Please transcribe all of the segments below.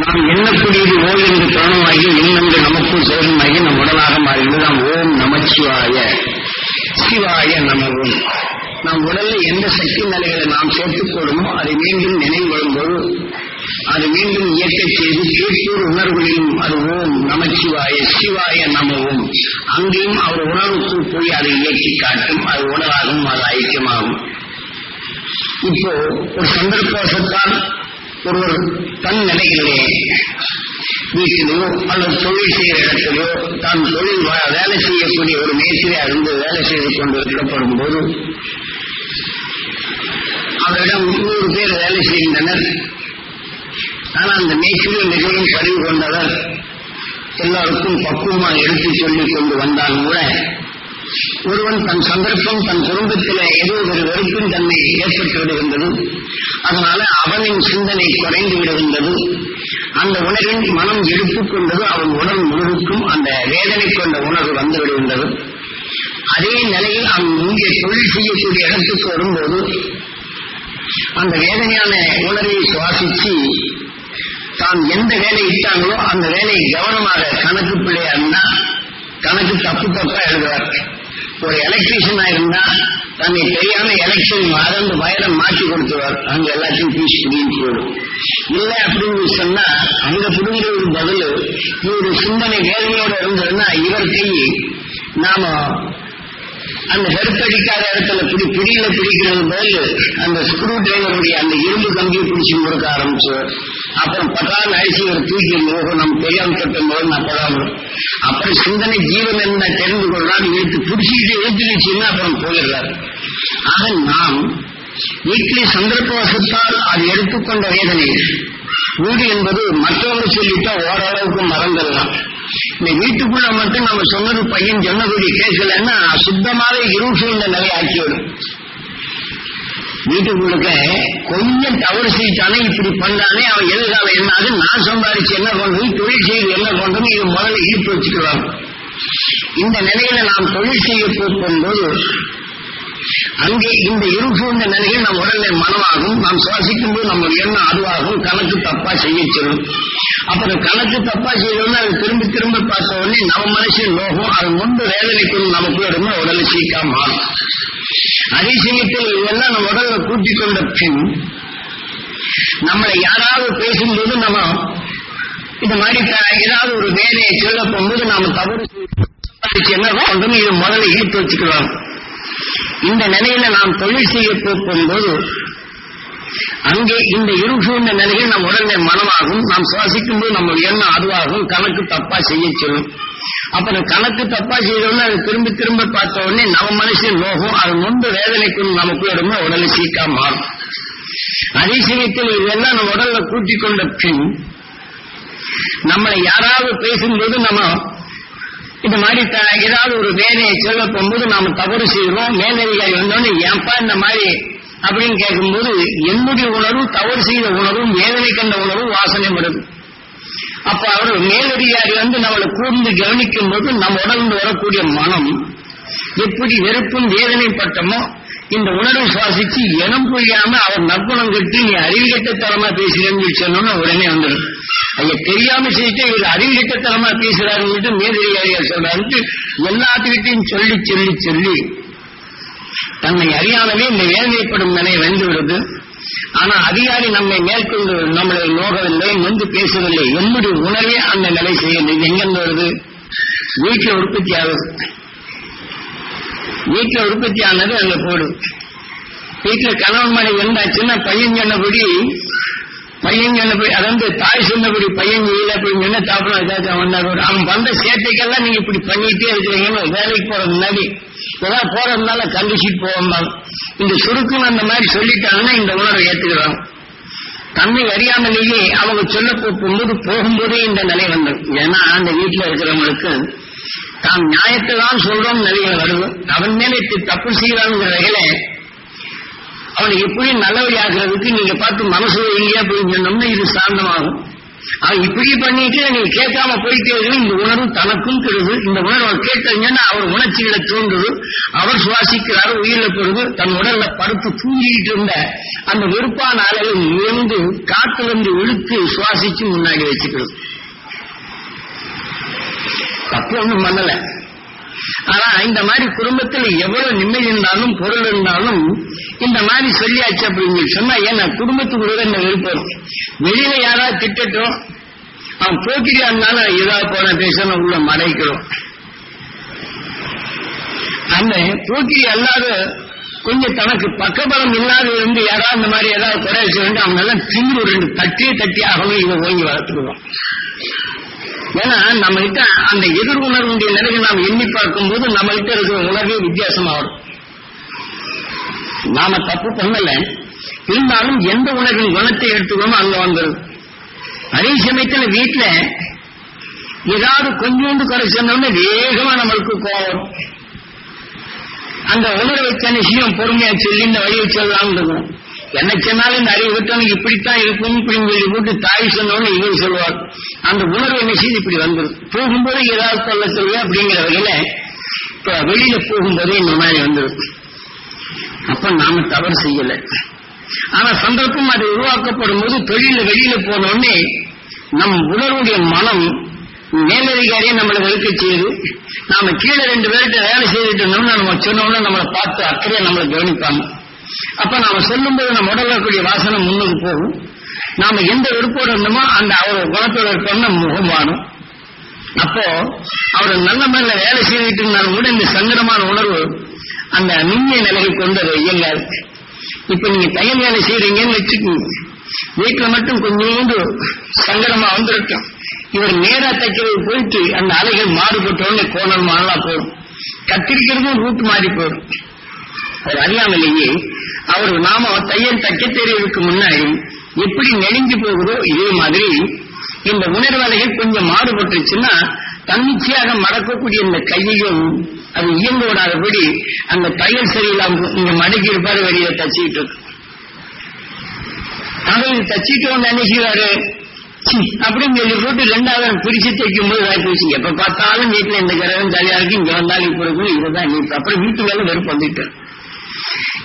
நாம் எண்ணக்கூடியது ஓம் என்று பிரணமாகி எண்ணங்கள் நமக்குள் சேதமாகி நம் உடலாக மாறுகிறது நாம் ஓம் நமச்சிவாய. சிவாய நமவும். நம் உடல்ல எந்த சக்தி நிலைகளை நாம் சேர்த்துக்கொள்ளுமோ அதை மீண்டும் நினைவுடும்போது அது மீண்டும் இயக்க செய்து கீழ்த்தூர் உணர்வுகளிலும் அது ஓம் நமச்சிவாய சிவாய நமவும். அங்கேயும் அவர் உணர்வுக்குள் போய் அதை இயக்கி காட்டும் அது உணராகும் அது ஐக்கியமாகும். இப்போ ஒரு சந்தர்ப்பவசத்தால் ஒருவர் தன் நிலையிலே வீட்டிலோ அல்லது தொழில் செய்கிற இடத்திலோ தான் தொழில் வேலை செய்யக்கூடிய ஒரு மேஸ்திரியா இருந்து வேலை செய்து கொண்டு இருக்கப்படும் போது அவரிடம் நூறு பேர் வேலை செய்கின்றனர். ஆனால் அந்த மேஸ்திரி மிகவும் பதிவு கொண்டவர். எல்லாருக்கும் பக்குவமாக எடுத்துச் சொல்லிக் கொண்டு வந்தாலும் கூட ஒருவன் தன் சந்தர்ப்பம் தன் குடும்பத்தில ஏதோ ஒரு வெறுப்பின் தன்மை ஏற்பட்டு விடுகின்றது அதனால அவனின் சிந்தனை குறைந்து விடுகின்றது அந்த உணர்வின் மனம் எடுத்துக் கொண்டது அவன் உடல் முழுவதுக்கும் அந்த வேதனை கொண்ட உணர்வு வந்து விடுகின்றது அதே நிலையில் அவன் இங்கே தொழில் செய்யக்கூடிய இடத்துக்கு வரும்போது அந்த வேதனையான உணர்வை சுவாசித்து தான் எந்த வேலை இட்டாங்களோ அந்த வேலையை கவனமாக கணக்கு பிள்ளையா இருந்தா கணக்கு தப்பு தப்பா எழுதுவார். ஒரு எலக்ட்ரீஷியனா இருந்தா தன்னை தெரியாம எலெக்ஷன் மறந்து வயலை மாற்றி கொடுத்துருவார். அங்க எல்லாத்தையும் பீஸ் புரியும் போடும் இல்ல அப்படின்னு சொன்னா அங்க புடுங்கிறது பதில் இவரு சிந்தனை வேதனையோட இருந்ததுன்னா இவர் கை நாம அந்த நெருப்படிக்காத இடத்துல பிடி பிடியில பிடிக்கிறது போது அந்த ஸ்க்ரூ டிரைவருடைய அந்த இரும்பு கம்பியை பிடிச்சி கொடுக்க ஆரம்பிச்சு அப்புறம் பட்டான் அழிச்சு ஒரு தூக்கி போகும் நம்ம தெரியாம கட்டும் போது நான் படாம அப்புறம் சிந்தனை ஜீவன் என்ன தெரிந்து கொள்ளலாம் இழுத்து பிடிச்சிக்கிட்டு இழுத்துச்சுன்னா அப்புறம் போயிடுறாரு. ஆக நாம் வீட்டில் சந்தர்ப்பவசத்தால் அது எடுத்துக்கொண்ட வேதனை. வீடு என்பது மற்றவங்க சொல்லிட்டா ஓரளவுக்கு மறந்துடலாம். இந்த வீட்டுக்குள்ள மட்டும் நம்ம சொன்னது பையன் சொன்னபடி கேட்கலன்னா சுத்தமாவே இருள் நிலை ஆக்கிவிடும் வீட்டுக்குள்ளுக்க கொஞ்சம் தவறு செய்தானே இப்படி பண்ணானே அவன் எதிர்காலம் என்னது நான் சம்பாதிச்சு என்ன பண்றது தொழில் செய்து என்ன பண்றோம் இது முதல்ல ஈர்ப்பு வச்சுக்கிறாங்க இந்த நிலையில நாம் தொழில் செய்ய போகும்போது அங்கே இந்த இருள் நிலையில் நம் உடலை மனமாகும். நாம் சுவாசிக்கும் போது நம்ம எண்ணம் அதுவாகும். கணக்கு தப்பா செய்ய சொல்லும். அப்புறம் கணக்கு தப்பா செய்யணும்னு அது திரும்ப திரும்ப பார்த்த உடனே நம்ம மனசில் நோகம். அது முன்பு வேதனைக்கும் நமக்கு இடமா உடலை சீக்கா மாறும் அதே சமயத்தில் இதெல்லாம் நம்ம உடலை கூட்டிக் கொண்ட பின் நம்மளை யாராவது பேசும்போது நம்ம இந்த மாதிரி ஏதாவது ஒரு வேலையை சொல்ல போகும்போது நாம தவறு செய்து ஒன்றும் இது முதல்ல ஈர்த்து வச்சுக்கலாம் இந்த நிலையில நாம் தொழில் செய்ய போகும்போது அங்கே இந்த இருக்கின்ற நிலையில் நம் உடனே மனமாகும். நாம் சுவாசிக்கும் போது நம்ம எண்ணம் அதுவாகும். கணக்கு தப்பா செய்ய சொல்லும். அப்புறம் கணக்கு தப்பா செய்தோம்னா அது திரும்ப திரும்ப பார்த்த உடனே நம்ம மனசில் நோகும். அது முன்பு வேதனைக்கும் நமக்கு இடமா உடலை சீக்கா மாறும். அதே சமயத்தில் இதெல்லாம் நம்ம உடல்ல கூட்டிக் கொண்ட பின் நம்மளை யாராவது பேசும்போது நம்ம இந்த மாதிரி த- ஏதாவது ஒரு வேலையை சொல்ல போகும்போது நாம தவறு செய்கிறோம் மேலதிகாரி வந்தோடனே ஏன்பா இந்த மாதிரி? அப்படின்னு கேட்கும்போது என்னுடைய உணர்வு தவறு செய்த உணர்வும் வேதனை கண்ட உணர்வும் வாசனை வருது. அப்ப அவர் மேலதிகாரி வந்து நம்மளை கூர்ந்து கவனிக்கும் போது நம்ம உடம்பு வரக்கூடிய மனம் எப்படி வெறுப்பும் வேதனைப்பட்டமோ இந்த உணர்வு சுவாசிச்சு இனம் புரியாம அவர் நற்குணம் கட்டி நீ அறிவுகட்டத்தனமா பேசுறேன்னு சொன்னோம்னா உடனே வந்துடும். ஐயா தெரியாம செய்யிட்டு இவர் அறிவுகட்டத்தனமா பேசுறாருன்னு மேலதிகாரியார் சொல்றாரு. எல்லாத்துக்கிட்டையும் சொல்லி சொல்லி சொல்லி தன்னை அறியாமலே இந்த வேதனைப்படும் நிலை வந்து விடுது ஆனா அதிகாரி நம்மை மேற்கொண்டு நம்மளை நோகவில்லை நொந்து பேசவில்லை. என்னுடைய உணர்வே அந்த நிலை செய்யணும் இது எங்கிருந்து வருது? வீட்டில் உற்பத்தி ஆகுது. வீட்டில் உற்பத்தி ஆனது அங்க போடும் வீட்டில் கணவன் மனைவி இருந்தாச்சுன்னா பையன் சொன்னபடி பையன் போய் அதாவது தாய் சொன்னபடி பையன் இல்லை போய் என்ன சாப்பிடலாம் ஏதாச்சும் வந்தாங்க அவன் வந்த சேட்டைக்கெல்லாம் நீங்க இப்படி பண்ணிட்டே இருக்கிறீங்கன்னு வேலைக்கு போறது முன்னாடி. இதெல்லாம் போறதுனால கண்டிச்சுட்டு போவாங்க இந்த சுருக்கம் அந்த மாதிரி சொல்லிட்டாங்கன்னா இந்த உணர்வை ஏத்துக்கிறாங்க தன்னை அறியாமலேயே அவங்க சொல்ல போகும்போது போகும்போதே இந்த நிலை வந்தது. ஏன்னா அந்த வீட்டில் இருக்கிறவங்களுக்கு தான் நியாயத்தை தான் சொல்றோம் நிலையில வருது. அவன் மேலே தப்பு செய்வாங்கிற வகையில அவனை எப்படி நல்லவழி நீங்க பார்த்து மனசு இல்லையா போய் சொன்னோம்னா இது சாந்தமாகும். அவன் இப்படி பண்ணிட்டு நீ கேட்காம போயிட்டே இந்த உணர்வு தனக்கும் கெடுது. இந்த உணர்வு கேட்டீங்கன்னா அவர் உணர்ச்சிகளை தூண்டுது அவர் சுவாசிக்கிறார் உயிரில பொழுது தன் உடல்ல படுத்து தூங்கிட்டு இருந்த அந்த வெறுப்பான அலையை எழுந்து காத்திலிருந்து இழுத்து சுவாசிச்சு முன்னாடி வச்சுக்கிறது தப்பு ஒன்றும் பண்ணல. ஆனா இந்த மாதிரி குடும்பத்தில் எவ்வளவு நிம்மதி இருந்தாலும் பொருள் இருந்தாலும் இந்த மாதிரி சொல்லியாச்சு அப்படின்னு சொன்னா ஏன்னா குடும்பத்துக்குள்ள என்ன விருப்பம் வெளியில யாராவது திட்டட்டும் அவன் போக்கிரியா இருந்தாலும் ஏதாவது போன பேசணும் உள்ள மறைக்கிறோம். அந்த போக்கிரி அல்லாத கொஞ்சம் தனக்கு பக்கபலம் இல்லாத இருந்து யாராவது இந்த மாதிரி ஏதாவது குறை சொல்லி அவங்க எல்லாம் திங்கு ரெண்டு தட்டியே தட்டியாகவும் ஆகணும் இவன் ஓங்கி வளர்த்துக்குவோம் ஏன்னா நம்ம கிட்ட அந்த எதிர் உணர்வுடைய நிலையை நாம் எண்ணி பார்க்கும் போது நம்ம கிட்ட இருக்கிற உணர்வே வித்தியாசமாகும். நாம தப்பு பண்ணல. இருந்தாலும் எந்த உணர்வின் குணத்தை எடுத்துக்கணும் அங்க வந்துடும் அதே சமயத்துல வீட்டுல ஏதாவது கொஞ்சோண்டு குறை சொன்னோம்னா வேகமா நம்மளுக்கு கோவம் அந்த உணர்வை தனிஷியம் பொறுமையா சொல்லி இந்த வழியை சொல்லலாம்னு இருக்கிறோம் என்ன சொன்னாலும் இந்த அறிவு விட்டவனுக்கு இப்படித்தான் இருக்கும் இப்படி சொல்லி போட்டு தாய் சொன்னவனு இவர் சொல்லுவார் அந்த உணர்வு என்ன செய்து இப்படி வந்துடும் போகும்போது ஏதாவது சொல்ல சொல்லுவேன் அப்படிங்கிற வகையில இப்ப வெளியில போகும்போதே இந்த மாதிரி வந்துடும் அப்ப நாம தவறு செய்யல. ஆனா சந்தர்ப்பம் அது உருவாக்கப்படும் போது தொழில வெளியில போனோடனே நம் உணர்வுடைய மனம் மேலதிகாரியை நம்மளை வெறுக்க செய்யுது. நாம கீழே ரெண்டு பேர்கிட்ட வேலை செய்துட்டு இருந்தோம்னா நம்ம சொன்னோம்னா நம்மளை பார்த்து அக்கறையை நம்மளை கவனிப்பாங்க. அப்ப நாம சொல்லும்போது நம்ம உடல்ல இருக்கக்கூடிய வாசனை முன்னுக்கு போகும். நாம எந்த விருப்போடு இருந்தோமோ அந்த அவர் குணத்தோட இருப்போம்னா முகம் வாணும் அப்போ அவர் நல்ல மேல வேலை செய்துட்டு இருந்தாலும் கூட இந்த சங்கடமான உணர்வு அந்த நுண்ணிய நிலையை கொண்டு அது இயங்காது. இப்ப நீங்க தையல் வேலை செய்யறீங்கன்னு வச்சுக்கோங்க. வீட்டுல மட்டும் கொஞ்சோண்டு சங்கடமா வந்திருக்கும். இவர் நேரா தைக்கிறது போயிட்டு அந்த அலைகள் மாறுபட்ட உடனே கோணல் மாறலாம் போடும் கத்திரிக்கிறதும் ரூட் மாறி போயிடும். அவர் அறியாமலேயே அவர் நாம தையல் தைக்க தெரியறதுக்கு முன்னாடி எப்படி நெடுங்கி போகுதோ இதே மாதிரி இந்த உணர்வலைகள் கொஞ்சம் மாறுபட்டுச்சுன்னா தன்னிச்சையாக மடக்கக்கூடிய இந்த கையையும் அது இயங்க விடாதபடி அந்த தையல் சரியில்லாம இங்க மடக்கி இருப்பாரு வெளியில தச்சுக்கிட்டு இருக்கு. அவர் தச்சுட்டு வந்து என்ன அப்படின்னு சொல்லி போட்டு ரெண்டாவது பிரிச்சு தைக்கும் போது ஆகி போச்சு எப்ப பார்த்தாலும் வீட்டுல இந்த கிரகம் ஜாலியா இருக்கு இங்க வந்தாலும் இப்ப இருக்கும் இதுதான் நீ அப்புறம் வீட்டு மேல வெறுப்பு வந்துட்டு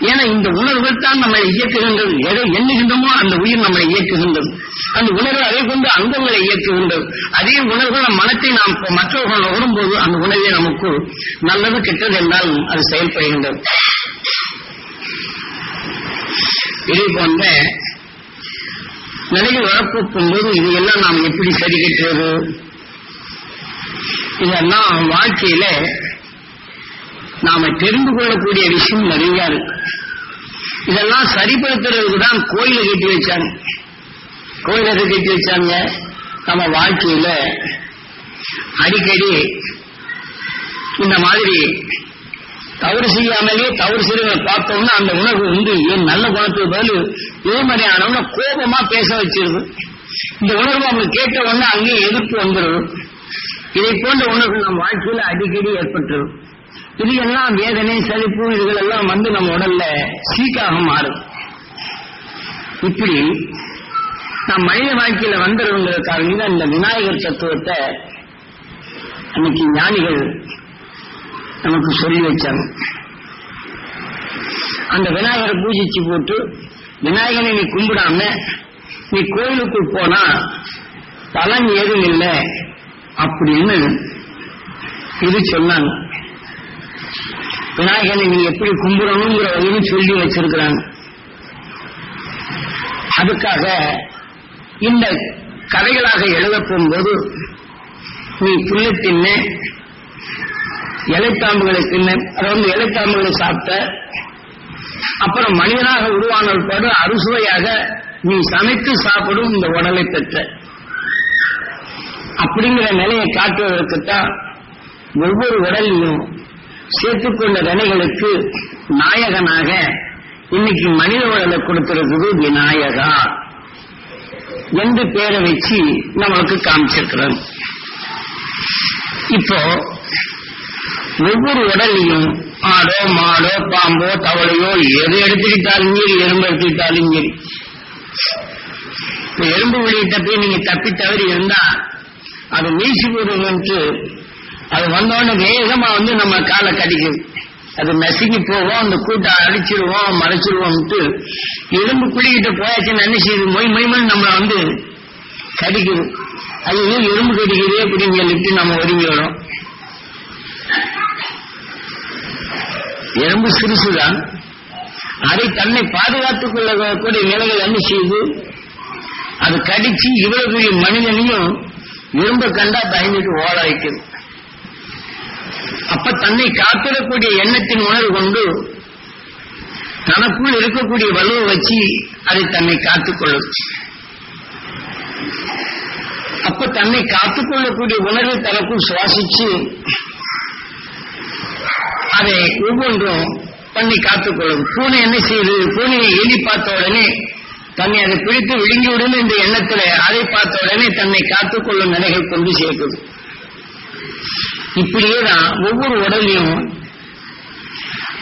ஏன்னா இந்த உணர்வுகள் தான் நம்மளை இயக்குகின்றது. எதை எண்ணுகின்றமோ அந்த உயிர் நம்மளை இயக்குகின்றது. அந்த உணர்வு அதை கொண்டு அங்கங்களை இயக்குகின்றது. அதே உணர்வுகள் நம் மனத்தை நாம் மற்றவர்கள் நுகரும்போது அந்த உணர்வே நமக்கு நல்லது கெட்டது என்றால் அது செயல்படுகின்றது. இதே போன்ற நிலையில் வரப்போக்கும் போது இதையெல்லாம் நாம் எப்படி சரி கட்டுறது இதெல்லாம் வாழ்க்கையில நாம தெரிந்து கொள்ளக்கூடிய விஷயம் நிறைய இருக்கு. இதெல்லாம் சரிப்படுத்துறதுக்கு தான் கோயிலை கட்டி வச்சாங்க. கோயிலை கட்டி வச்சாங்க? நம்ம வாழ்க்கையில அடிக்கடி இந்த மாதிரி தவறு செய்யாமலே தவறு செய்ய பார்த்தோம்னா அந்த உணர்வு உண்டு. ஏன் நல்ல குணத்துக்கு பதில்? இதே கோபமா பேச வச்சிருது. இந்த உணர்வு அவங்க கேட்ட உடனே அங்கேயே எதிர்ப்பு வந்துடும் இதை போன்ற உணர்வு நம் வாழ்க்கையில் அடிக்கடி ஏற்பட்டுரும். இது எல்லாம் வேதனை சலிப்பு இதுகளெல்லாம் வந்து நம்ம உடல்ல சீக்காக மாறும். இப்படி நாம் மனித வாழ்க்கையில வந்துடுங்கிறதுக்காக தான் இந்த விநாயகர் தத்துவத்தை அன்னைக்கு ஞானிகள் நமக்கு சொல்லி வச்சாங்க. அந்த விநாயகரை பூஜிச்சு போட்டு விநாயகனை நீ கும்பிடாம நீ கோயிலுக்குள் போனா பலன் ஏதும் இல்லை அப்படின்னு இது சொன்னாங்க. விநாயகனை நீ எப்படி கும்பிடணுங்கிற வகையும் சொல்லி வச்சிருக்கிறாங்க. அதுக்காக இந்த கதைகளாக எழுதப்படும் போகும்போது நீ புல்லை தின்ன இலைத்தாம்புகளை தின்ன அதாவது இலைத்தாம்புகளை சாப்பிட்ட அப்புறம் மனிதனாக உருவான பாடு அறுசுவையாக நீ சமைத்து சாப்பிடும் இந்த உடலை பெற்ற. அப்படிங்கிற நிலையை காட்டுவதற்குத்தான் ஒவ்வொரு உடலையும் சேர்த்துக்கொண்ட வினைகளுக்கு நாயகனாக இன்னைக்கு மனித உடலை கொடுத்திருக்குது விநாயகா என்று பேரை வச்சு நம்மளுக்கு காமிச்சிருக்கிறோம் இப்போ ஒவ்வொரு உடலையும் ஆடோ மாடோ பாம்போ தவளையோ எது எடுத்துக்கிட்டாலும் சரி எறும்பு எடுத்துக்கிட்டாலும் சரி. எறும்பு வெளியிட்ட போய் நீங்க தப்பி தவறி இருந்தா அது மீசி போடுவோம்ட்டு அது வந்தோடனே வேகமா வந்து நம்ம காலை கடிக்குது அது நசுங்கி போவோம் அந்த கூட்டம் அடிச்சிருவோம் மறைச்சிருவோம்ட்டு எலும்பு குழிக்கிட்ட போயாச்சுன்னு என்ன செய்யுது மொய் மொய்மன் நம்மளை வந்து கடிக்குது. அது எறும்பு கடிக்குதே அப்படின்னு சொல்லிட்டு நம்ம ஒதுங்கி வரும். எலும்பு சிறுசுதான். அதை தன்னை பாதுகாத்துக் கொள்ளக்கூடிய நிலைகள் என்ன செய்யுது அது கடிச்சு இவ்வளவு பெரிய மனிதனையும் எறும்ப கண்டா பயந்துட்டு ஓட வைக்கிறது அப்ப தன்னை காத்திடக்கூடிய எண்ணத்தின் உணர்வு கொண்டு தனக்குள் இருக்கக்கூடிய வலுவை வச்சு அதை தன்னை காத்துக்கொள்ளும் அப்ப தன்னை காத்துக்கொள்ளக்கூடிய உணர்வை தனக்குள் சுவாசிச்சு அதை ஒவ்வொன்றும் பண்ணி காத்துக்கொள்ளும் பூனை என்ன செய்யுது? பூனையை எலி பார்த்த உடனே தன்னை அதை பிடித்து விழுங்கி விடும் என்ற எண்ணத்துல அதை பார்த்த உடனே தன்னை காத்துக்கொள்ளும் நிலைகள் கொண்டு சேர்க்குது. இப்படியே தான் ஒவ்வொரு உடலையும்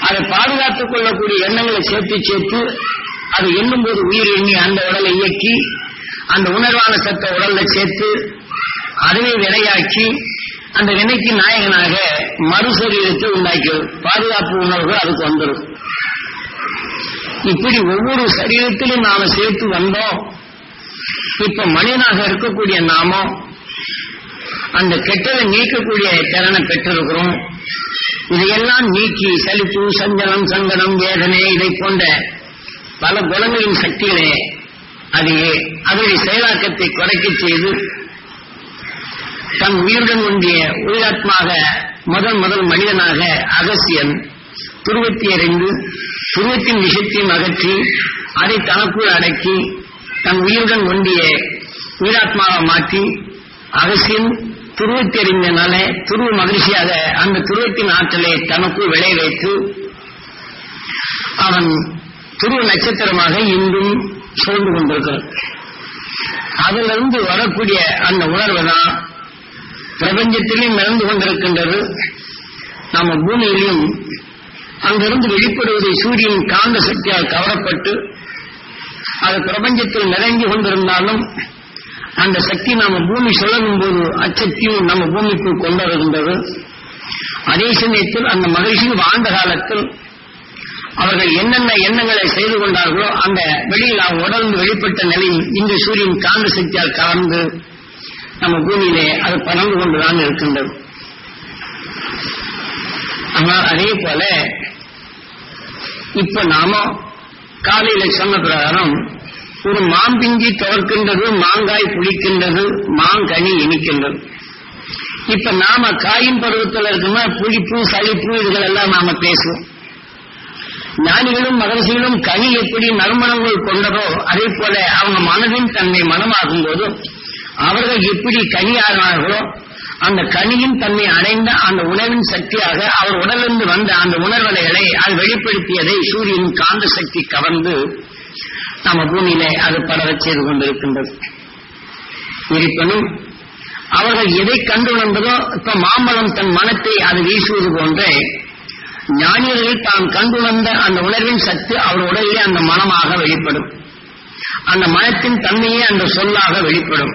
அதை பாதுகாத்துக் கொள்ளக்கூடிய எண்ணங்களை சேர்த்து சேர்த்து அது எண்ணும் போது உயிர் எண்ணி அந்த உடலை இயக்கி அந்த உணர்வான சத்த உடல்ல சேர்த்து அதுவே வினையாக்கி அந்த வினைக்கு நாயகனாக மறுசரீரத்தை உண்டாக்கிடும் பாதுகாப்பு உணர்வுகள் அதுக்கு வந்துடும் இப்படி ஒவ்வொரு சரீரத்திலும் நாம சேர்த்து வந்தோம். இப்ப மனிதனாக இருக்கக்கூடிய நாமம் அந்த கெட்டதை நீக்கக்கூடிய திறனை பெற்றிருக்கிறோம். இதையெல்லாம் நீக்கி சலிப்பு சஞ்சலம் சங்கடம் வேதனை இதை போன்ற பல குணங்களின் சக்திகளே அதையே அதனுடைய செயலாக்கத்தை குறைக்க செய்து தன் உயிருடன் ஒன்றிய உயிராத்மாக முதல் முதல் மனிதனாக அகசியன் துருவத்தை அறிந்து துருவத்தின் விஷயத்தையும் அகற்றி அதை தனக்குள் அடக்கி தன் உயிருடன் ஒன்றிய உயிராத்மாவை மாற்றி அகசியன் துருவத்தை அறிந்தனால துருவ மகிழ்ச்சியாக அந்த துருவத்தின் ஆற்றலை தனக்குள் விளை வைத்து அவன் துருவ நட்சத்திரமாக இன்றும் சூழ்ந்து கொண்டிருக்கிறான். அதிலிருந்து வரக்கூடிய அந்த உணர்வு தான் பிரபஞ்சத்திலையும் நடந்து கொண்டிருக்கின்றது. நம்ம பூமியிலும் அங்கிருந்து வெளிப்படுவது சூரியன் காந்த சக்தியால் கவரப்பட்டு அது பிரபஞ்சத்தில் நிறைஞ்சு கொண்டிருந்தாலும் அந்த சக்தி நாம பூமி சுழலும் போது அச்சக்தியும் நம்ம பூமிக்குள் கொண்டு வருகின்றது அதே சமயத்தில் அந்த மகிழ்ச்சியும் வாழ்ந்த காலத்தில் அவர்கள் என்னென்ன எண்ணங்களை செய்து கொண்டார்களோ அந்த வெளியில் அவங்க உடர்ந்து வெளிப்பட்ட நிலையில் இந்த சூரியன் காந்த சக்தியால் கலந்து நம்ம பூமியிலே அது பறந்து கொண்டுதான் இருக்கின்றது. ஆனால் அதே போல இப்ப நாம காலையில சொன்ன பிரகாரம் ஒரு மாம்பிஞ்சி துவர்க்கின்றது மாங்காய் புளிக்கின்றது மாங்கனி இனிக்கின்றது. இப்ப நாம காயின் பருவத்தில் இருக்குமா புளிப்பு சளிப்பு இதுகள் எல்லாம் நாம பேசுவோம். ஞானிகளும் மகர்ஷிகளும் கனி எப்படி நறுமணங்கள் கொண்டதோ அதே போல அவங்க மனதின் தன்னை மனமாகும் போது அவர்கள் எப்படி கனி கனியானார்களோ அந்த கனியின் தன்மை அடைந்த அந்த உணவின் சக்தியாக அவர் உடலிருந்து வந்த அந்த உணர்வலைகளை அது வெளிப்படுத்தியதை சூரியன் காந்த சக்தி கவர்ந்து நம்ம பூமியிலே அது படவச் செய்து கொண்டிருக்கின்றது. இருப்பினும் அவர்கள் எதை கண்டுணர்ந்ததோ இப்ப மாம்பழம் தன் மனத்தை அது வீசுவது போன்ற ஞானியர்கள் தாம் கண்டுணர்ந்த அந்த உணர்வின் சத்து அவர் உடலிலே அந்த மனமாக வெளிப்படும். அந்த மனத்தின் தன்மையே அந்த சொல்லாக வெளிப்படும்.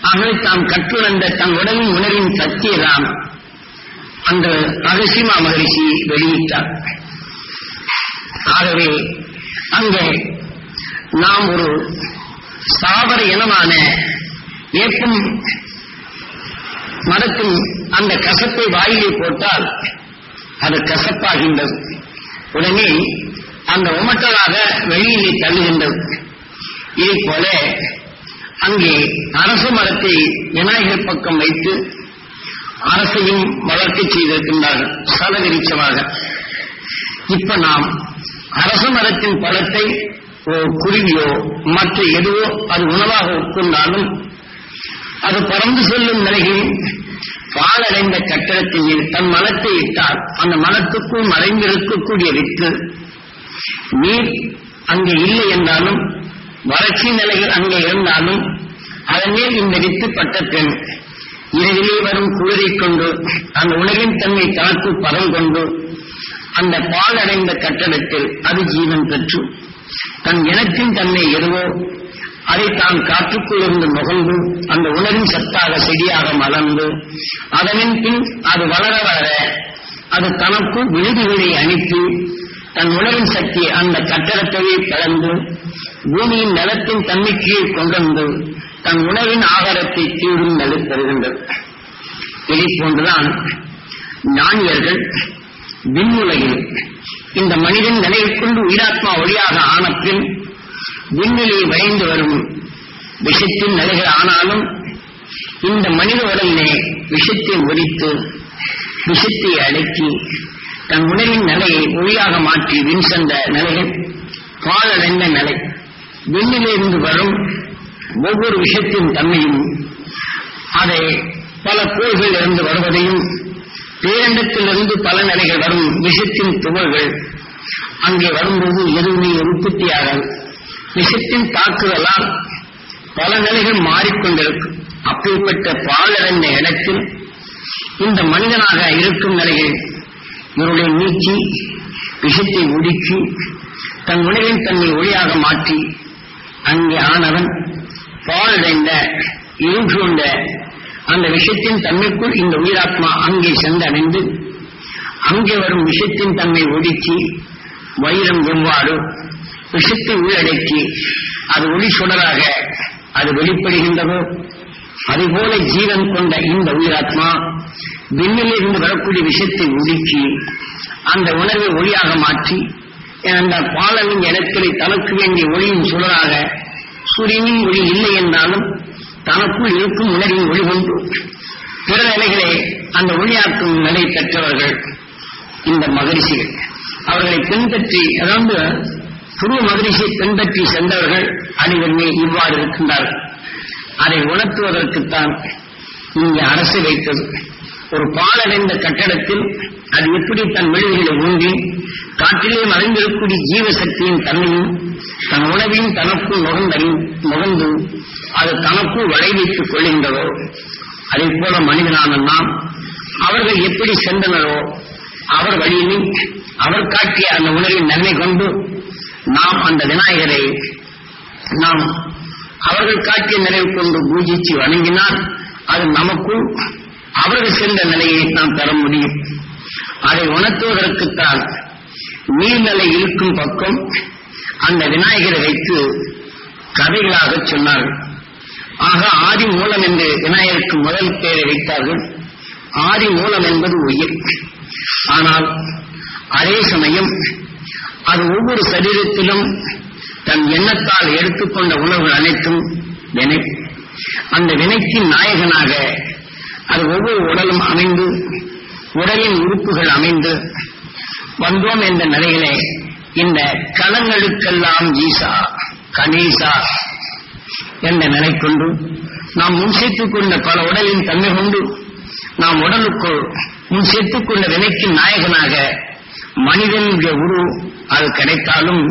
ஆகவே தாம் கற்றுணர்ந்த தன் உடலின் உணர்வின் சக்தியெல்லாம் அந்த அகசிமா மகரிஷி வெளியிட்டார். ஆகவே அங்கே நாம் ஒரு சாவர இனமான ஏப்பும் மரத்தின் அந்த கசப்பை வாயிலே போட்டால் அது கசப்பாகின்றது. உடனே அந்த உமட்டலாக வெளியிலே தள்ளுகின்றது. இதே போல அங்கே அரசு மரத்தை விநாயகர் பக்கம் வைத்து அரசையும் வளர்க்க செய்திருக்கின்றார்கள் சலவிரிச்சமாக இப்ப நாம் அரச மரத்தின் பழத்தை குருவியோ மற்ற எதுவோ அது உணவாக உட்கொண்டாலும் அது பறந்து செல்லும் நிலையில் பாலடைந்த கட்டடத்தின் தன் மலத்தை இட்டால் அந்த மலத்துக்குள் மறைந்திருக்கக்கூடிய வித்து நீர் அங்கே இல்லை என்றாலும் வறட்சி நிலையில் அங்கே இருந்தாலும் அதன் மேல் இந்த வித்து பட்ட பெண் இரவிலே வரும் குளிரை கொண்டு அந்த உலகின் தன்மை தனக்கு பதம் கொண்டு அந்த பால் அடைந்த கட்டடத்தில் அது ஜீவன் பெற்று தன் இனத்தின் தன்மை எதுவோ அதை தான் காற்றுக்குள் இருந்து அந்த உணவின் சத்தாக செடியாக மலர்ந்து அதனின் பின் அது வளர வளர அது தனக்கு விழுதுகளை அனுப்பி தன் உணவின் சக்தி அந்த கட்டடத்தையே கலந்து பூமியின் நிலத்தின் தன்மைக்கு கொண்டு தன் உணவின் ஆகாரத்தை தீவிரம் நிலை பெறுகின்றது இதை போன்றுதான் ஞானியர்கள் விண்ணுலகில் இந்த மனிதன் நிலையை கொண்டு உயிராத்மா ஒளியாக ஆன பின் விண்ணிலே வரைந்து வரும் விஷத்தின் நிலைகள் ஆனாலும் இந்த மனித உடலிலே விஷத்தை ஒழித்து விஷத்தை அடக்கி தன் உணவின் நிலையை ஒளியாக மாற்றி விண் சென்ற நிலைகள் பாலடைந்த நிலை. விண்ணிலிருந்து வரும் ஒவ்வொரு விஷயத்தின் தன்மையும் அதை பல கோள்கள் இருந்து வருவதையும் பேரண்டத்திலிருந்து பல நிலைகள் வரும். விஷத்தின் துகள்கள். அங்கே வரும்போது எதுவுமே உற்பத்தியாகாது விஷத்தின் தாக்குதலால் பல நிலைகள் மாறிக்கொண்டிருக்கும். அப்படிப்பட்ட பாலடைந்த இடத்தில் இந்த மனிதனாக இருக்கும் நிலையில் இவருடைய நீக்கி விஷத்தை ஒடுக்கி தன் உணவின் தன்னை ஒளியாக மாற்றி அங்கே ஆனவன் பாலடைந்த இருசூழ்ந்த அந்த விஷயத்தின் தன்மைக்குள் இந்த உயிராத்மா அங்கே சென்றடைந்து அங்கே வரும் விஷயத்தின் தன்மை ஒடுக்கி வைரம் எவ்வாறு விஷத்தை உள்ளடக்கி அது ஒளி சுடராக அது வெளிப்படுகின்றதோ அதுபோல ஜீவன் கொண்ட இந்த உயிராத்மா விண்ணிலிருந்து வரக்கூடிய விஷயத்தை ஒடுக்கி அந்த உணர்வை ஒளியாக மாற்றி அந்த பாலனின் இடத்திலே தனக்கு வேண்டிய ஒளியின் சுடராக சூரியனின் ஒளி இல்லை என்றாலும் தனக்குள் இருக்கும் உணரின் ஒளி கொண்டு. பிற நிலைகளை அந்த ஒளியாக்கும் நிலை பெற்றவர்கள் இந்த மகரிஷிகள். அவர்களை பின்பற்றி அதாவது துருவ மகரிஷியை பின்பற்றி சென்றவர்கள் அனைவருமே இவ்வாறு இருக்கின்றார்கள். அதை உணர்த்துவதற்குத்தான் இங்கே அரசு வைத்தது. ஒரு பாலடைந்த கட்டடத்தில் அது எப்படி தன் விழுதுகளை ஊன்றி காற்றிலே மறைந்திருக்கக்கூடிய ஜீவசக்தியின் தன்மையும் தன் உணவையும் தனக்குள் நுகர்ந்தறி நுகர்ந்து அது தனக்கும் வளைவித்துக் கொள்கின்றதோ அதை போல மனிதனான நாம் அவர்கள் எப்படி சென்றனரோ அவர் வழியிலும் அவர் காட்டிய அந்த உணர்வின் நன்மை கொண்டு நாம் அந்த விநாயகரை நாம் அவர்கள் காட்டிய நிலையை கொண்டு பூஜிச்சு வணங்கினால் அது நமக்குள் அவர்கள் சென்ற நிலையை நாம் பெற முடியும். அதை உணர்த்துவதற்குத்தான் நீர்நிலை இருக்கும் பக்கம் அந்த விநாயகரை வைத்து கதைகளாக சொன்னார்கள். ஆக ஆதி மூலம் என்று விநாயகருக்கு முதல் பேரை வைத்தார்கள். ஆதி மூலம் என்பது உயிர். ஆனால் அதே சமயம் அது ஒவ்வொரு சரீரத்திலும் தன் எண்ணத்தால் எடுத்துக்கொண்ட உணவுகள் அனைத்தும் வினை. அந்த வினைக்கின் நாயகனாக அது ஒவ்வொரு உடலும் அமைந்து உடலின் உறுப்புகள் அமைந்து வந்தோம் என்ற நிலையிலே இந்த களங்களுக்கெல்லாம் ஈசா கணேசா என்ற நிலை கொண்டு நாம் முன் சேர்த்துக் கொண்ட பல உடலின் தன்மை கொண்டு நாம் உடலுக்குள் முன் சேர்த்துக் கொண்ட வினைக்கின் நாயகனாக மனிதனுடைய உரு அது கிடைத்தாலும்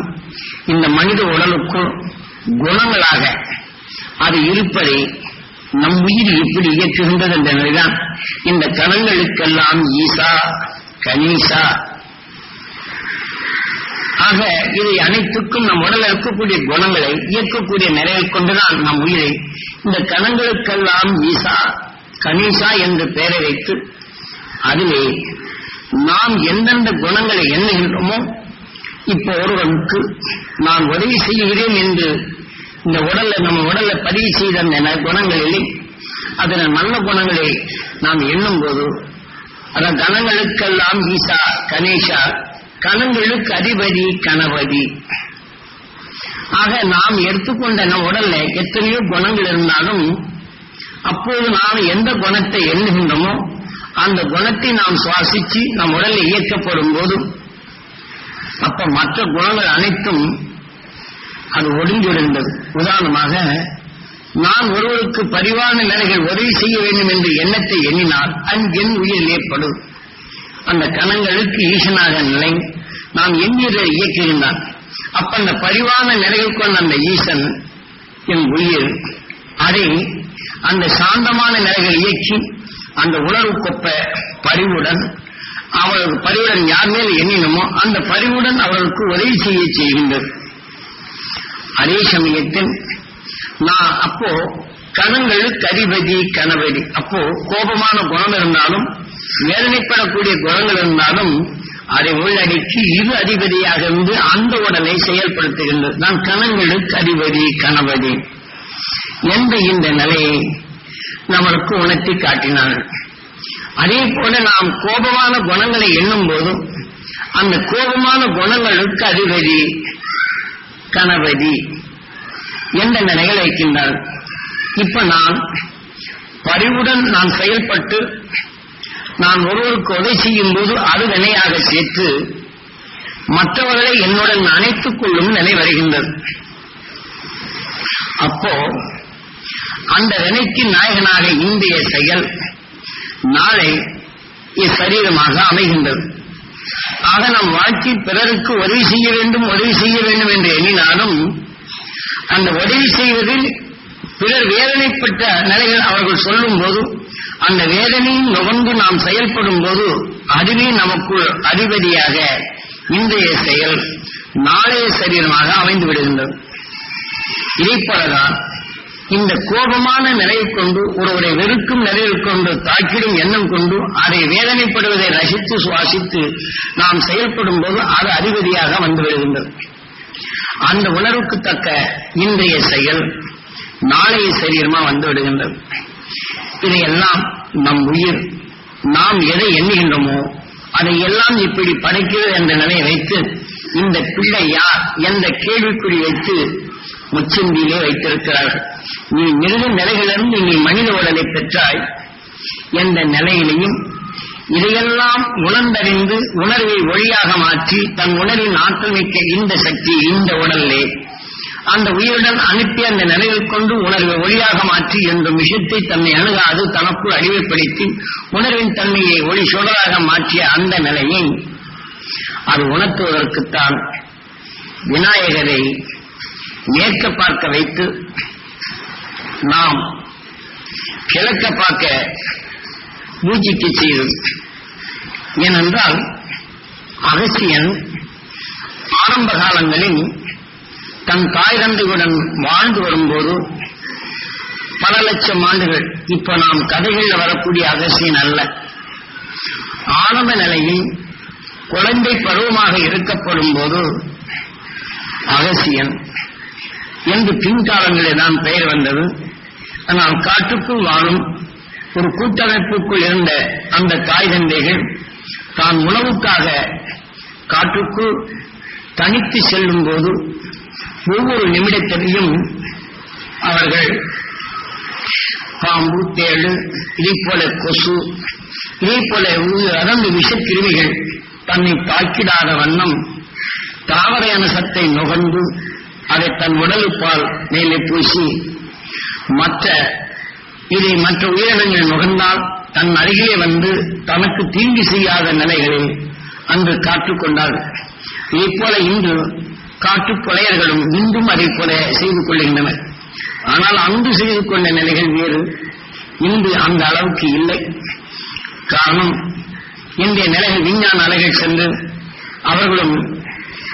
இந்த மனித உடலுக்குள் குணங்களாக அது இருப்பதை நம் உயிர் எப்படி இயக்குகின்றது என்ற நிலைதான். இந்த கணங்களுக்கெல்லாம் ஈசா கணீசா ஆக இவை அனைத்துக்கும் நம் உடல் இருக்கக்கூடிய குணங்களை இயக்கக்கூடிய நிலையை கொண்டுதான் நம் உயிரை இந்த கணங்களுக்கெல்லாம் ஈசா கணேசா என்று பெயரை வைத்து அதிலே நாம் எந்தெந்த குணங்களை எண்ணுகின்றோமோ இப்போ ஒருவனுக்கு நான் உதவி செய்கிறேன் என்று இந்த உடல்ல நம்ம உடல்ல பதிவு செய்த அந்த குணங்களிலே அதன் நல்ல குணங்களை நாம் எண்ணும் போது அத கணங்களுக்கெல்லாம் ஈசா கணேஷா கணங்களுக்கு அதிபதி கணபதி. ஆக நாம் எடுத்துக்கொண்ட நம் உடல்ல எத்தனையோ குணங்கள் இருந்தாலும் அப்போது நாம் எந்த குணத்தை எண்ணுகின்றோமோ அந்த குணத்தை நாம் சுவாசிச்சு நம் உடலில் இயக்கப்படும் போதும் அப்ப மற்ற குணங்கள் அனைத்தும் அது ஒடுங்கிவிடுகின்றது உதாரணமாக நான் ஒருவருக்கு பரிவான நிலைகள் உதவி செய்ய வேண்டும் என்று எண்ணத்தை எண்ணினால் அங்கென் உயிர் ஏற்படும். அந்த கணங்களுக்கு ஈசனாக நிலை. நாம் எண்ணீரை இயக்கியிருந்தான் அப்ப அந்த பரிவான நிலையில் கொண்ட அந்த ஈசன் என் உயிர் அதை அந்த சாந்தமான நிலைகள் இயக்கி அந்த உணர்வு கொப்ப பரிவுடன் அவர்களுக்கு பரிவுடன் யார் மேல் எண்ணினமோ அந்த பரிவுடன் அவர்களுக்கு உதவி செய்ய செய்கின்றது. அதே சமயத்தில் நான் அப்போ கணங்களுக்கு அதிபதி கணபதி அப்போ கோபமான குணம் இருந்தாலும் வேதனைப்படக்கூடிய குணங்கள் இருந்தாலும் அதை உள்ளடக்கி இரு அதிபதியாக இருந்து அந்த உடலை செயல்படுத்துகின்றது. தான் கணங்களுக்கு அதிபதி கணபதி என்ற இந்த நிலையை நம்மளுக்கு உணர்த்தி காட்டினார்கள். அதே போல நாம் கோபமான குணங்களை எண்ணும் போதும் அந்த கோபமான குணங்களுக்கு அதிபதி கணபதி என்ற நிலைகள் வைக்கின்றார் இப்ப நான் பரிவுடன் நான் செயல்பட்டு நான் ஒருவருக்கு உதவி செய்யும் போது அது வினையாக சேர்த்து மற்றவர்களை என்னுடன் அணைத்துக் கொள்ளும் நிலை வருகின்றது. அப்போ அந்த வினைக்கு நாயகனாக இந்திய செயல் நாளை சரீரமாக அமைகின்றது. ஆக நம் வாழ்க்கை பிறருக்கு உதவி செய்ய வேண்டும் உதவி செய்ய வேண்டும் என்று எண்ணினாலும் அந்த உதவி செய்வதில் பிறர் வேதனைப்பட்ட நிலைகள் அவர்கள் சொல்லும் போது அந்த வேதனையும் நுகர்ந்து நாம் செயல்படும் போது அதுவே நமக்குள் அதிபதியாக இன்றைய செயல் நாளைய சரீரமாக அமைந்து விடுகின்றது. இதை போலதான் இந்த கோபமான நிலையை கொண்டு ஒருவரை வெறுக்கும் நிலையை கொண்டு தாக்கிடும் எண்ணம் கொண்டு அதை வேதனைப்படுவதை ரசித்து சுவாசித்து நாம் செயல்படும் போது அது அதிபதியாக வந்து விடுகின்றது. அந்த உணர்வுக்கு தக்க இன்றைய செயல் நாளைய சரீரமா வந்து விடுகின்றது. இதையெல்லாம் நம் உயிர் நாம் எதை எண்ணுகின்றோமோ அதை எல்லாம் இப்படி படைக்கிறது என்ற நிலையை வைத்து இந்த பிள்ளை யார் என்ற கேள்விக்குறி வைத்து முச்சந்தியிலே வைத்திருக்கிறார்கள். நீ மிருக நிலைகளிலிருந்து நீ மனித உடலை பெற்றாய் என்ற நிலையிலையும் இதையெல்லாம் உணர்ந்தறிந்து உணர்வை ஒளியாக மாற்றி தன் உணர்வின் ஆற்றல் மிக்க இந்த சக்தி இந்த உடலிலே அந்த உயிருடன் அனுப்பி அந்த நிலையில் கொண்டு உணர்வை ஒளியாக மாற்றி என்றும் விஷயத்தை தன்னை அணுகாது தனக்குள் அடிமைப்படுத்தி உணர்வின் தன்மையை ஒளி சுடராக மாற்றிய அந்த நிலையை அது உணர்த்துவதற்குத்தான் விநாயகரை ஏற்க பார்க்க வைத்து நாம் கிழக்க பார்க்க பூஜிக்கு செய்தது ஏனென்றால் அகசியன் ஆரம்ப காலங்களில் தன் தாய் தந்தையுடன் வாழ்ந்து வரும்போது பல லட்சம் ஆண்டுகள் இப்ப நாம் கதைகளில் வரக்கூடிய அகசியன் அல்ல. ஆரம்ப நிலையில் குழந்தை பருவமாக இருக்கப்படும் போது அகசியன் என்று பின்காலங்களில் தான் பெயர் வந்தது. ஆனால் காட்டுக்குள் வாழும் ஒரு கூட்டமைப்புக்குள் இருந்த அந்த தாய் தந்தைகள் தான் உணவுக்காக காட்டுக்குள் தனித்து செல்லும் போது ஒவ்வொரு நிமிடத்திலையும் அவர்கள் பாம்பு தேடு இதை போல கொசு இதை போல அடர்ந்து விஷக்கிருமிகள் தன்னை தாக்கிடாத வண்ணம் தாவரையான சத்தை நுகர்ந்து அதை தன் உடலுப்பால் மேலே பூசி மற்ற இதை மற்ற உயிரினங்கள் நுகர்ந்தால் தன் அருகிலே வந்து தனக்கு தீங்கு செய்யாத நிலைகளில் அன்று காற்றுக்கொண்டார்கள் இதை போல இன்று காட்டு கொலையர்களும் இன்றும் அதை போல செய்து கொள்கின்றனர். ஆனால் அன்று செய்து கொண்ட நிலைகள் வேறு. இன்று அந்த அளவுக்கு இல்லை. காரணம் இன்றைய நிலைகள் விஞ்ஞான அலைகள் சென்று அவர்களும்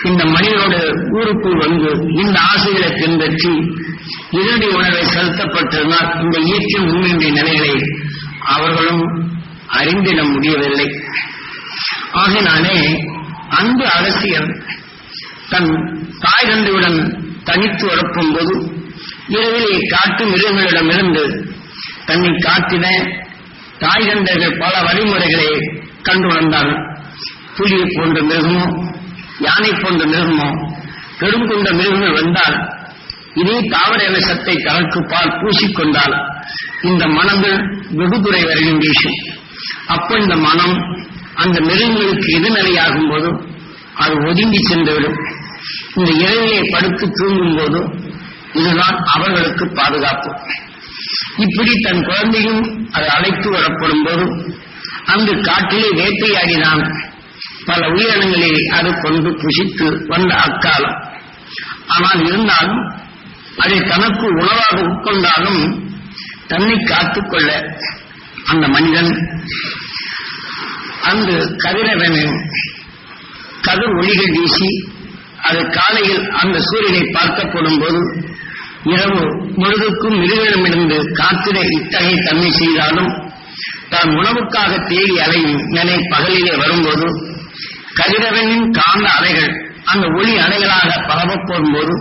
இந்த மனிதனோட ஊருக்குள் வந்து இந்த ஆசைகளை பின்பற்றி இரடி உணர்வை செலுத்தப்பட்டிருந்தால் இந்த இயற்கை உண்மையுடைய நிலைகளை அவர்களும் அறிந்திட முடியவில்லை. ஆகினாலே அன்பு அரசியல் தன் தாய் தந்தையுடன் தனித்து வரப்பும் போது இரவிலே காட்டு மிருகங்களிடமிருந்து தன்னை காட்டின தாய் தந்தைகள் பல வழிமுறைகளை கண்டு வந்தார்கள் புலியை போன்ற மிருகமோ யானை போன்ற மிருகமோ பெரும் கொண்ட மிருகங்கள் வந்தால் இதே தாவர விஷத்தை தனக்கு பால் பூசிக்கொண்டால் இந்த மனங்கள் வெகு துறை வரையும் வீசும் அப்போ இந்த மனம் அந்த மிருகங்களுக்கு எதிர்நிலையாகும் போது அது ஒதுங்கி சென்றுவிடும் இந்த இரவிலே படுத்து தூங்கும் போது இதுதான் அவர்களுக்கு பாதுகாப்பு. இப்படி தன் குழந்தையும் அது அழைத்து வரப்படும் போது அங்கு காட்டிலே வேட்டையாடினான். பல உயிரினங்களை அது கொண்டு புசித்து வந்த அக்காலம். ஆனால் இருந்தாலும் அதை தனக்கு உணவாக உட்கொண்டாலும் தன்னை காத்துக்கொள்ள அந்த மனிதன் அங்கு கதிரவனின் கதிர் ஒளிகள் வீசி அது காலையில் அந்த சூரியனை பார்க்கப்படும் போது இரவு முழுதுக்கும் மிருகளிடமிருந்து காத்திர இத்தகைய தன்மை செய்தாலும் தான் உணவுக்காக தேடி அலையும் நிலை பகலிலே வரும்போது கதிரவனின் காந்த அலைகள் அந்த ஒளி அலைகளாக பரவப் போகும்போது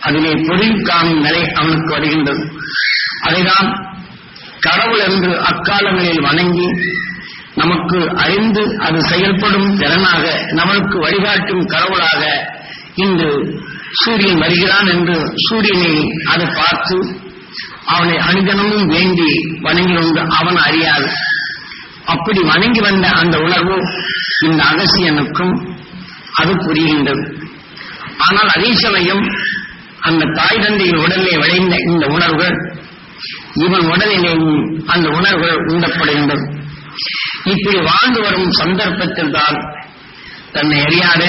அதிலே பொருள் காணும் நிலை அவனுக்கு வருகின்றது. அதைதான் கடவுள் என்று அக்காலங்களில் வணங்கி நமக்கு அறிந்து அது செயல்படும் திறனாக நமக்கு வழிகாட்டும் கடவுளாக இன்று சூரியன் வருகிறான் என்று சூரியனை அதை பார்த்து அவனை அனுதனமும் வேண்டி வணங்கி வந்து அவன் அறியாது. அப்படி வணங்கி வந்த அந்த உணர்வு இந்த அகசியனுக்கும் அது புரிகின்றது. ஆனால் அதே சமயம் அந்த தாய் தந்தையின் உடலிலே விளைந்த இந்த உணர்வுகள் இவன் உடலிலேயும் அந்த உணர்வுகள் உண்டப்படுகின்றது. இப்படி வாழ்ந்து வரும் சந்தர்ப்பத்தில் தான் தன்னை அறியாத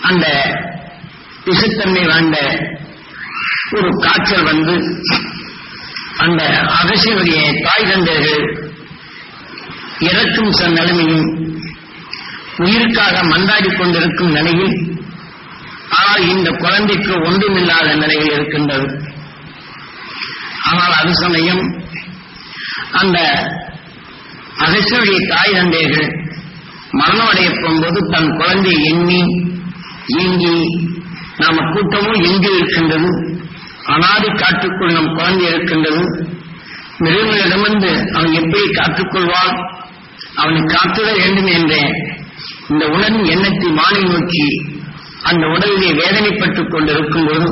அந்த விஷத்தன்மை வாய்ந்த ஒரு காய்ச்சல் வந்து அந்த அகசியனுடைய தாய் தந்தைகள் இறக்கும் சில நிலைமையும் உயிருக்காக மந்தாடி கொண்டிருக்கும் நிலையில் ஆனால் இந்த குழந்தைக்கு ஒன்றுமில்லாத நிலையில் இருக்கின்றது. ஆனால் அது சமயம் அந்த அகசியுடைய தாய் தந்தைகள் மரணம் அடைய போகும்போது தன் குழந்தையை எண்ணி ஏங்கி நாம கூட்டமும் எங்கே இருக்கின்றது. அனாதி காற்றுக்குள் நம் குழந்தை இருக்கின்றது. மிருகங்களிடமிருந்து அவன் எப்படி காத்துக்கொள்வான்? அவனை காத்துட வேண்டும் என்ற இந்த உடலின் எண்ணத்தை மாலை நோக்கி அந்த உடலிலே வேதனைப்பட்டுக் கொண்டிருக்கும் போது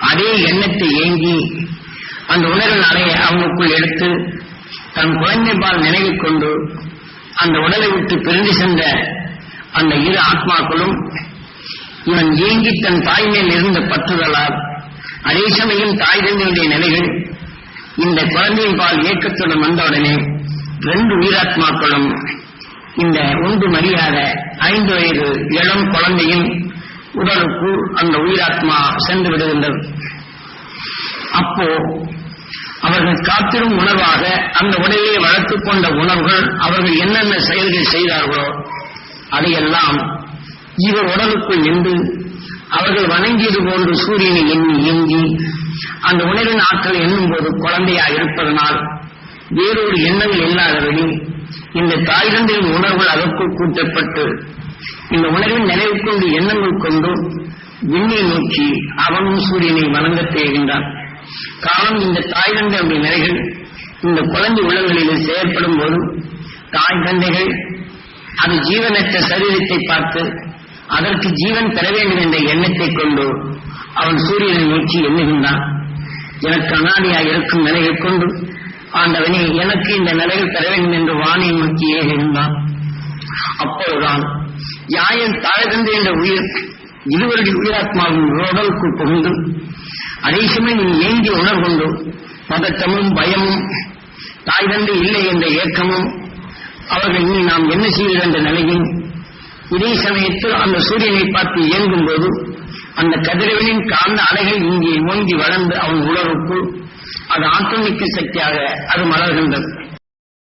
அதே எண்ணத்தை ஏங்கி அந்த உணர்வின் அலையை அவனுக்குள் எடுத்து தன் குழந்தை பால் நினைவில் கொண்டு அந்த உடலை விட்டு பிரிந்து சென்ற அந்த இரு ஆத்மாக்களும் இவன் ஏங்கி தன் தாய் மேல் இருந்த பற்றுதலால் அதே சமயம் தாய் தந்தையுடைய நிலைகள் இந்த குழந்தையின் பால் இயக்கத்துடன் வந்தவுடனே ரெண்டு உயிராத்மாக்களும் இந்த ஒன்று மரியாத ஐந்து வயது இளம் குழந்தையின் உடலுக்கு அந்த உயிராத்மா சென்று விடுகின்றது. அப்போ அவர்கள் காத்திரும் உணர்வாக அந்த உடலை வளர்த்துக் கொண்ட உணர்வுகள் அவர்கள் என்னென்ன செயல்கள் செய்தார்களோ அதையெல்லாம் இவர் உடலுக்குள் நின்று அவர்கள் வணங்கியது போன்று சூரியனை எண்ணி எங்கி அந்த உணர்வின் ஆற்றல் எண்ணும் போது குழந்தையாக இருப்பதனால் வேறொரு எண்ணங்கள் இல்லாதபடி இந்த தாய் தந்தையின் உணர்வுகள் அதற்குள் கூட்டப்பட்டு இந்த உணர்வின் நினைவு கொண்டு எண்ணங்கள் கொண்டு விண்ணை நோக்கி அவனும் சூரியனை வணங்க தேகின்றான் காரணம் இந்த தாய் தந்தை அப்படி நிலைகள் இந்த குழந்தை உள்ளங்களிலே செயற்படும் போது தாய் தந்தைகள் அது ஜீவனற்ற சரீரத்தை பார்த்து அதற்கு ஜீவன் பெற வேண்டும் என்ற எண்ணத்தை கொண்டு அவன் சூரியனை நோக்கி எண்ணுகின்றான். எனக்கு அனாதியாக இருக்கும் நிலையை கொண்டு ஆண்டவனே எனக்கு இந்த நிலையில் பெற வேண்டும் என்று வானை நோக்கி ஏகின்றான் அப்போதுதான் யாயன் தாழகந்து என்ற உயிர் இருவருடைய உயிராத்மாவின் உடலுக்குள் புகுந்து அதே சமயம் நீ ஏங்கி உணர்கொண்டு பதட்டமும் பயமும் தாய் தந்தை இல்லை என்ற ஏக்கமும் அவர்கள் இனி நாம் என்ன செய்வது என்ற நிலையும் இதே சமயத்தில் அந்த சூரியனை பார்த்து இயங்கும் போது அந்த கதிரவனின் காந்த அலைகள் இங்கே ஓங்கி வளர்ந்து அவன் உணர்வுக்குள் அது ஆற்றமிக்க சக்தியாக அது மலர்கின்றது.